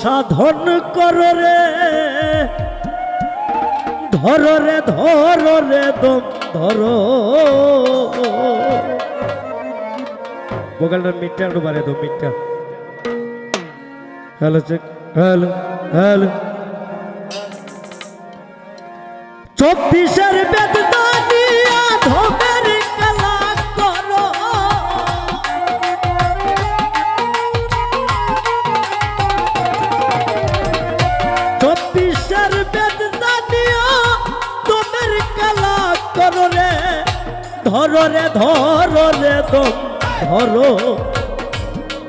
সাধন কর রে। ধর রে ধর রে, দম ধর। বগালটা মিটটা একটু বাড়ে দো মিটটা হ্যালো চেক হ্যালো হ্যালো। চব্বিশের ধরো রে ধরো রে দম, ধরো।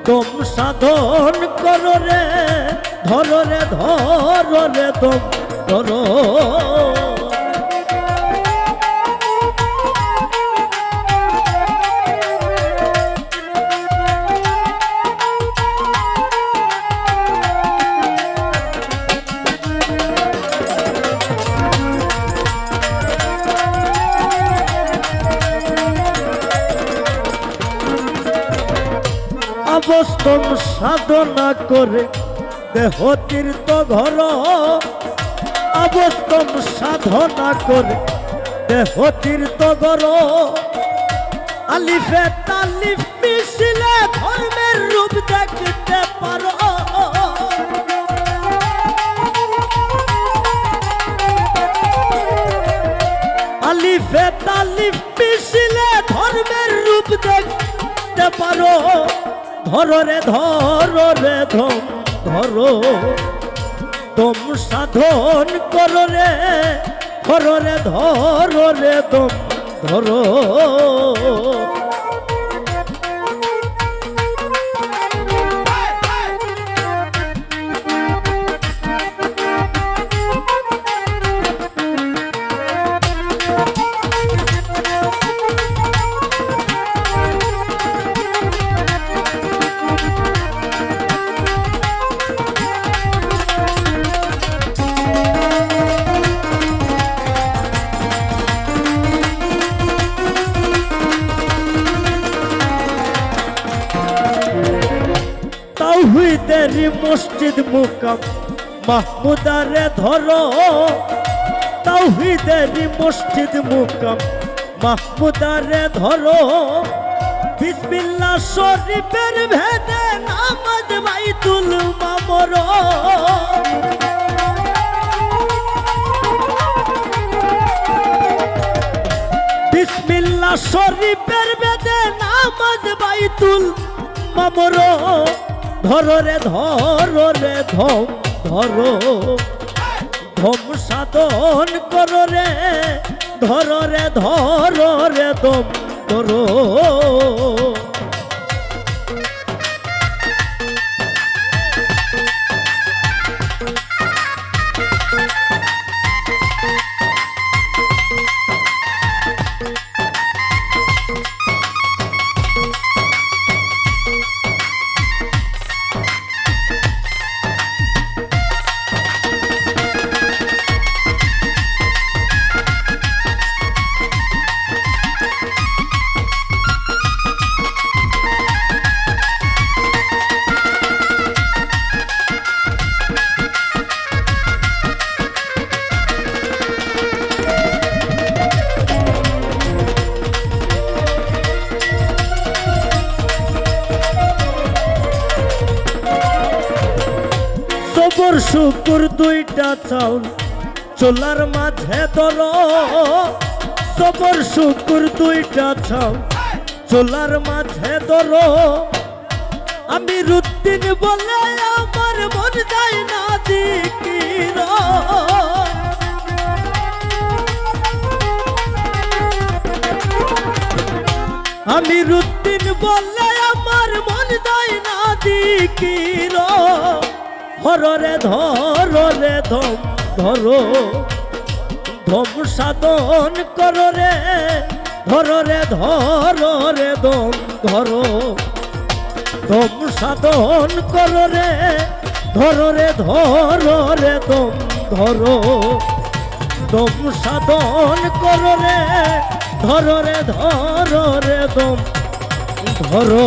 দম সাধন করো রে, ধরো রে ধরো রে দম, ধরো। অবস্তম সাধনা করে দেহ তীর্থ ঘর। অবস্তম সাধনা করে দেহ তীর্থ ঘর। আলিফে তালিফ মিশিলে ধর্মের রূপ দেখতে পারো। আলিফে তালিফ মিশিলে ধর্মের রূপ দেখতে পারো। ধরো রে ধরো রে ধম ধরো। তোম সাধন করো রে, ধরো রে ধরো রে, তোম ধরো। তাওহিদেরই মসজিদ মুকাম। মাহমুদারে ধরো তাওহিদেরই মসজিদ মুকাম। মাহমুদারে ধরো, বিসমিল্লাহ শরীফের ভেদে নামাজ বাইতুল মামর। বিসমিল্লাহ শরীফের বেদে নামাজ বাইতুল মামর। ধর রে ধর রে, ধম, ধর। ধম সাধন কর রে, ধর রে ধর রে দম ধর শুকুর দুইটা চাউল, চোলার মাঝে দর সবর শুকুর দুইটা চাউল, চোলার মাঝে দর আমি রুদ্দিন বলে আমার মন যায় না দিকির আমি রুদ্দিন বললে আমার মন যায় না দিকির হররে ধর রে, ধম, ধরো। ধম সাধন কর রে, ধর রে ধর রে দম ধরো। ধম সাধন কর রে, ধর রে ধর রে দম ধরো। দম সাধন কর রে, ধর রে ধর রে দম ধরো।